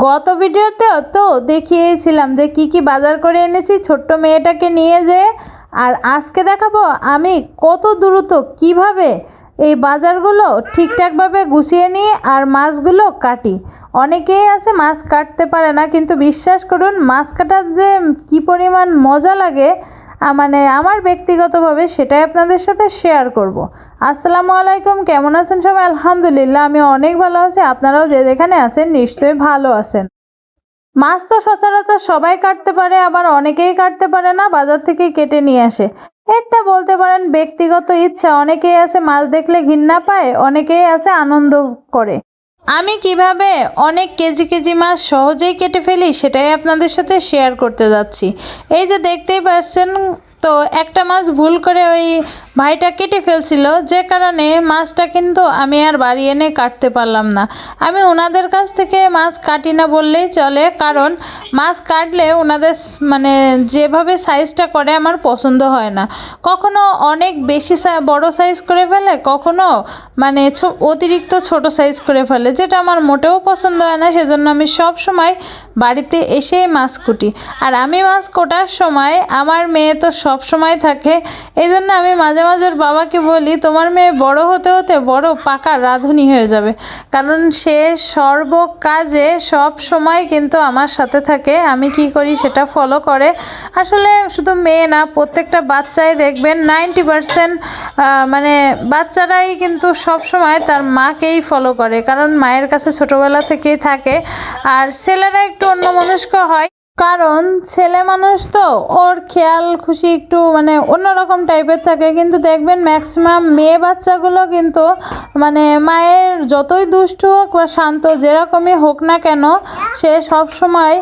গত ভিডিওতে তো দেখিয়েছিলাম যে কি কি বাজার করে এনেছি, ছোট্ট মেয়েটাকে নিয়ে যে। আর আজকে দেখাবো আমি কত দ্রুত কীভাবে এই বাজারগুলো ঠিকঠাকভাবে গুছিয়ে নিই আর মাছগুলো কাটি। অনেকেই আছে মাছ কাটতে পারে না, কিন্তু বিশ্বাস করুন মাছ কাটার যে কি পরিমাণ মজা লাগে মানে আমার ব্যক্তিগতভাবে সেটাই আপনাদের সাথে শেয়ার করব। আসসালামু আলাইকুম, কেমন আছেন সবাই? আলহামদুলিল্লাহ আমি অনেক ভালো আছি। আপনারাও যে যেখানে আছেন নিশ্চয়ই ভালো আছেন। মাছ তো সচরাচর সবাই কাটতে পারে, আবার অনেকেই কাটতে পারে না, বাজার থেকে কেটে নিয়ে আসে। এটা বলতে পারেন, ব্যক্তিগত ইচ্ছা, অনেকেই আছে মাছ দেখলে ঘৃণা পায়, অনেকেই আছে আনন্দ করে। আমি কীভাবে অনেক কেজি কেজি মাছ সহজেই কেটে ফেলি সেটাই আপনাদের সাথে শেয়ার করতে যাচ্ছি। এই যে দেখতেই পাচ্ছেন তো একটা মাছ ভুল করে ওই ভাইটা কেটে ফেলছিল, যে কারণে মাছটা কিন্তু আমি আর বাড়ি এনে কাটতে পারলাম না। আমি ওনাদের কাছ থেকে মাছ কাটি না বললেই চলে, কারণ মাছ কাটলে ওনাদের মানে যেভাবে সাইজটা করে আমার পছন্দ হয় না। কখনো অনেক বেশি বড় সাইজ করে ফেলে, কখনো মানে অতিরিক্ত ছোট সাইজ করে ফেলে, যেটা আমার মোটেও পছন্দ হয় না, সেজন্য আমি সব সময় বাড়িতে এসে মাছ কুটি। আর আমি মাছ কোটার সময় আমার মেয়ে তো সব সময় থাকে। এই জন্য আমি মাঝে মাঝে ওর বাবাকে বলি, তোমার মেয়ে বড় হতে হতে বড় পাকা রাঁধুনি হয়ে যাবে। কারণ সে সর্ব কাজে সব সময় কিন্তু আমার সাথে থাকে। আমি কি করি সেটা ফলো করে। আসলে শুধু মেয়ে না, প্রত্যেকটা বাচ্চাই দেখবেন নাইনটি পারসেন্ট মানে বাচ্চারাই কিন্তু সব সময় তার মাকেই ফলো করে। কারণ মায়ের কাছে ছোটবেলা থেকেই থাকে। আর ছেলেরা একটু অন্যমনস্ক হয়। কারণ ছেলে মানুষ তো, ওর খেয়াল, খুশি একটু মানে অন্যরকম টাইপের থাকে। কিন্তু দেখবেন ম্যাক্সিমাম মেয়ে বাচ্চাগুলো কিন্তু মানে মায়ের যতই দুষ্টু হোক বা শান্ত, যেরকমই হোক না কেন, সে সব সময়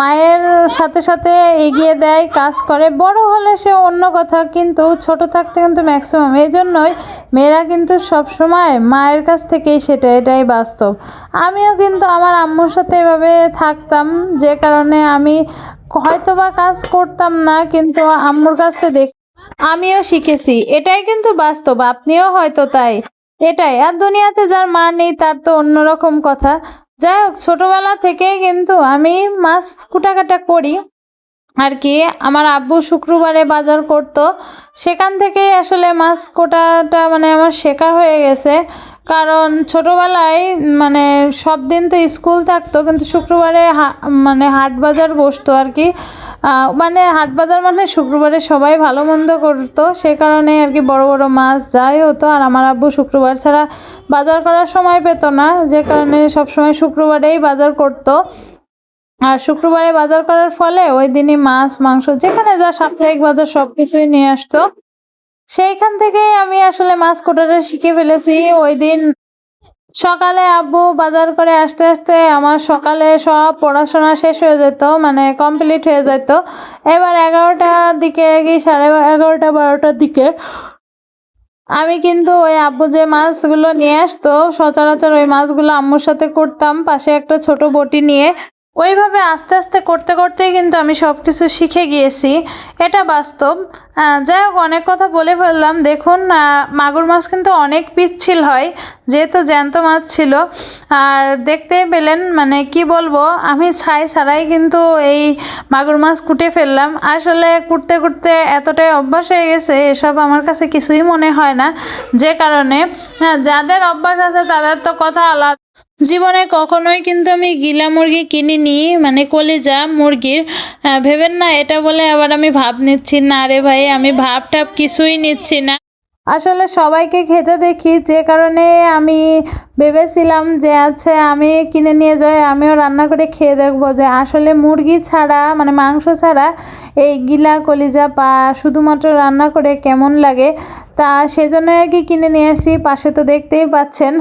মায়ের সাথে সাথে এগিয়ে দেয়, কাজ করে। বড় হলে সে অন্য কথা, কিন্তু ছোট থাকতে কিন্তু ম্যাক্সিমাম এই জন্যই মেয়েরা কিন্তু সব সময় মায়ের কাছ থেকেই সেটা, এটাই বাস্তব। আমিও কিন্তু আমার আম্মুর সাথে এভাবে থাকতাম, যে কারণে আমি হয়তো বা কাজ করতাম না, কিন্তু আম্মুর কাছ থেকে দেখ আমিও শিখেছি, এটাই কিন্তু বাস্তব, আপনিও হয়তো তাই। এটাই, আর দুনিয়াতে যার মা নেই, তার তো অন্যরকম কথা। যাই হোক, ছোটবেলা থেকেই কিন্তু আমি মাছ কুটাকাটা করি। আর কি, আমার আব্বু শুক্রবারে বাজার করতো। সেখান থেকেই আসলে মাছ কোটাটা মানে আমার শেখা হয়ে গেছে। কারণ ছোটোবেলায় মানে সব দিন তো স্কুল থাকতো, কিন্তু শুক্রবারে মানে হাট বাজার বসতো আর কি। মানে হাট বাজার মানে শুক্রবারে সবাই ভালো মন্দ করতো, সে কারণে আর কি বড় বড় মাছ যাই হতো। আর আমার আব্বু শুক্রবার ছাড়া বাজার করার সময় পেতো না, যে কারণে সবসময় শুক্রবারেই বাজার করতো। আর শুক্রবারে বাজার করার ফলে ওই দিনই মাছ, মাংস, যেখানে যা সাপ্তাহিক বাজার সব কিছুই নিয়ে আসতো। সেইখান থেকেই আমি আসলে মাছ কোটাটা শিখে ফেলেছি। ওই দিন সকালে আব্বু বাজার করে আসতে আসতে আমার সকালে সব পড়াশোনা শেষ হয়ে যেত মানে কমপ্লিট হয়ে যেত। এবার এগারোটার দিকে কি সাড়ে এগারোটা, বারোটার দিকে আমি কিন্তু ওই আব্বু যে মাছগুলো নিয়ে আসতো, সচরাচর ওই মাছগুলো আম্মুর সাথে করতাম। পাশে একটা ছোট বটি নিয়ে ওইভাবে আস্তে আস্তে করতে করতেই কিন্তু আমি সব কিছু শিখে গিয়েছি। এটা বাস্তব। যাই হোক, অনেক কথা বলে ফেললাম। দেখুন মাগুর মাছ কিন্তু অনেক পিচ্ছিল হয়, যেহেতু জ্যান্ত মাছ ছিল। আর দেখতে পেলেন মানে কি বলব, আমি ছাই ছাড়াই কিন্তু এই মাগুর মাছ কুটে ফেললাম। আসলে কুটতে কুটতে এতটাই অভ্যাস হয়ে গেছে, এসব আমার কাছে কিছুই মনে হয় না। যে কারণে হ্যাঁ যাদের অভ্যাস আছে, তাদের তো কথা আলাদা। জীবনে কখনোই কিন্তু আমি গিলা মুরগি কিনিনি মানে কলিজা মুরগির। ভেবেন না, এটা বলে আবার আমি ভাব নিচ্ছি, না রে ভাই, আমি ভাব টাপ কিছুই নিচ্ছি না। আসলে সবাইকে খেতে দেখি, যে কারণে আমি ভেবেছিলাম যে আছে আমি কিনে নিয়ে যাই, আমিও রান্না করে খেয়ে দেখব যে আসলে মুরগি ছাড়া মানে মাংস ছাড়া এই গিলা কলিজা পা শুধুমাত্র রান্না করে কেমন লাগে। তা সেজন্য আর কি কিনে নিয়ে আসি পাশে তো দেখতেই পাচ্ছেন।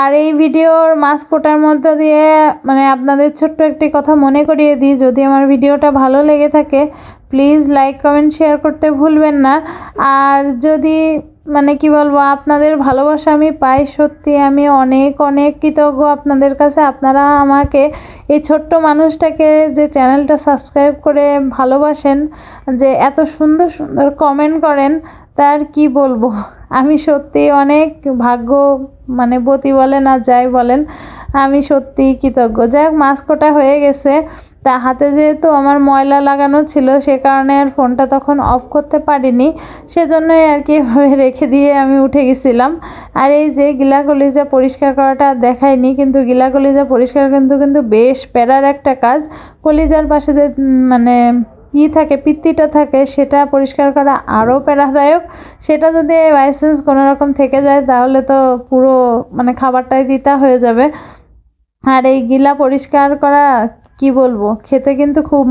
আর এই ভিডিওর মাছ কোটার মধ্যে দিয়ে মানে আপনাদের ছোট্ট একটি কথা মনে করিয়ে দিই, যদি আমার ভিডিওটা ভালো লেগে থাকে, প্লিজ লাইক, কমেন্ট, শেয়ার করতে ভুলবেন না। আর যদি মানে কি বলব, আপনাদের ভালোবাসা আমি পাই, সত্যি আমি অনেক অনেক কৃতজ্ঞ আপনাদের কাছে। আপনারা আমাকে, এই ছোট্ট মানুষটাকে যে চ্যানেলটা সাবস্ক্রাইব করে ভালোবাসেন, যে এত সুন্দর সুন্দর কমেন্ট করেন তার কি বলব? আমি সত্যি অনেক ভাগ্য মানে বতী বলেন আর যাই বলেন, আমি সত্যিই কৃতজ্ঞ। যাই হোক মাছ হয়ে গেছে। তা হাতে যেহেতু আমার ময়লা লাগানো ছিল, সে কারণে আর ফোনটা তখন অফ করতে পারিনি। সেজন্যই আর কি রেখে দিয়ে আমি উঠে গেছিলাম। আর এই যে গিলা কলিজা পরিষ্কার করাটা আর দেখাইনি, কিন্তু গিলা কলিজা পরিষ্কার কিন্তু কিন্তু বেশ প্যারার একটা কাজ। কলিজার পাশে যে মানে ই থাকে, পিত্তিটা থাকে, সেটা পরিষ্কার করা আরও প্যারাদায়ক। সেটা যদি লাইসেন্স কোনো রকম থেকে যায়, তাহলে তো পুরো মানে খাবারটাই দিতা হয়ে যাবে। আর এই গিলা পরিষ্কার করা, কি বলব? খেতে কিন্তু খুব